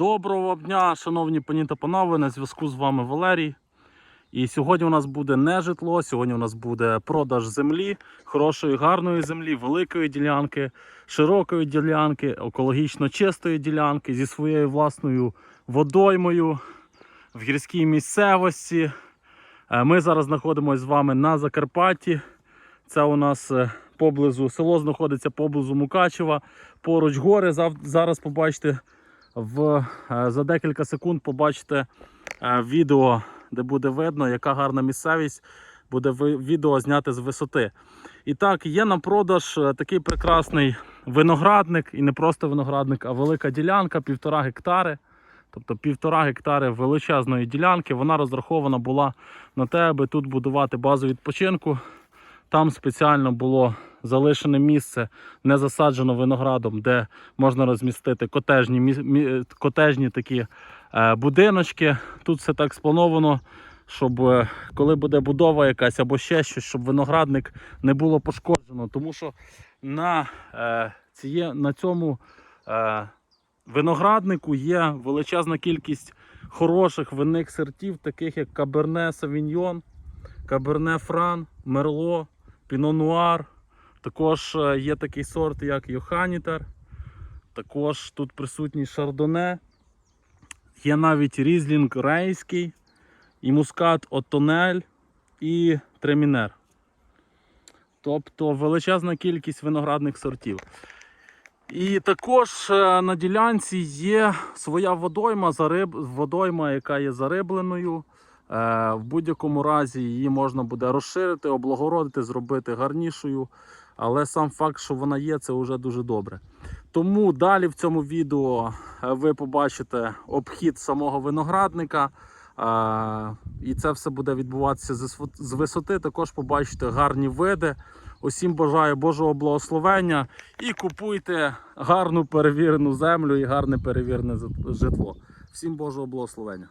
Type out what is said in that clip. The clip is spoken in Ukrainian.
Доброго дня, шановні пані та панове, на зв'язку з вами Валерій. І сьогодні у нас буде не житло, сьогодні у нас буде продаж землі, хорошої, гарної землі, великої ділянки, широкої ділянки, екологічно чистої ділянки зі своєю власною водоймою в гірській місцевості. Е, Ми зараз знаходимося з вами на Закарпатті. Це у нас е, поблизу село знаходиться поблизу Мукачева. Поруч гори. Зараз побачите в, е, за декілька секунд побачите е, відео, де буде видно, яка гарна місцевість. Буде відео зняте з висоти. І так, є на продаж е, такий прекрасний виноградник, і не просто виноградник, а велика ділянка, півтора гектари. Тобто півтора гектари величезної ділянки. Вона розрахована була на те, аби тут будувати базу відпочинку. Там спеціально було залишене місце, не засаджено виноградом, де можна розмістити котежні, котежні такі е, будиночки. Тут все так сплановано, щоб е, коли буде будова якась або ще щось, щоб виноградник не було пошкоджено. Тому що на, е, ціє, на цьому винограднику є величезна кількість хороших винних сортів, таких як Каберне Савіньйон, Каберне Фран, Мерло, Піно Нуар. Також е, є такий сорт, як Йоханітер. Також тут присутній Шардоне. Є навіть Різлінг Рейський, і Мускат Отонель і Тремінер. Тобто величезна кількість виноградних сортів. І також е, на ділянці є своя водойма, зариб... водойма, яка є зарибленою. Е, В будь-якому разі її можна буде розширити, облагородити, зробити гарнішою. Але сам факт, що вона є, це вже дуже добре. Тому далі в цьому відео е, ви побачите обхід самого виноградника. Е, І це все буде відбуватися з висоти. Також побачите гарні види. Усім бажаю Божого благословення і купуйте гарну перевірену землю і гарне перевірене житло. Всім Божого благословення.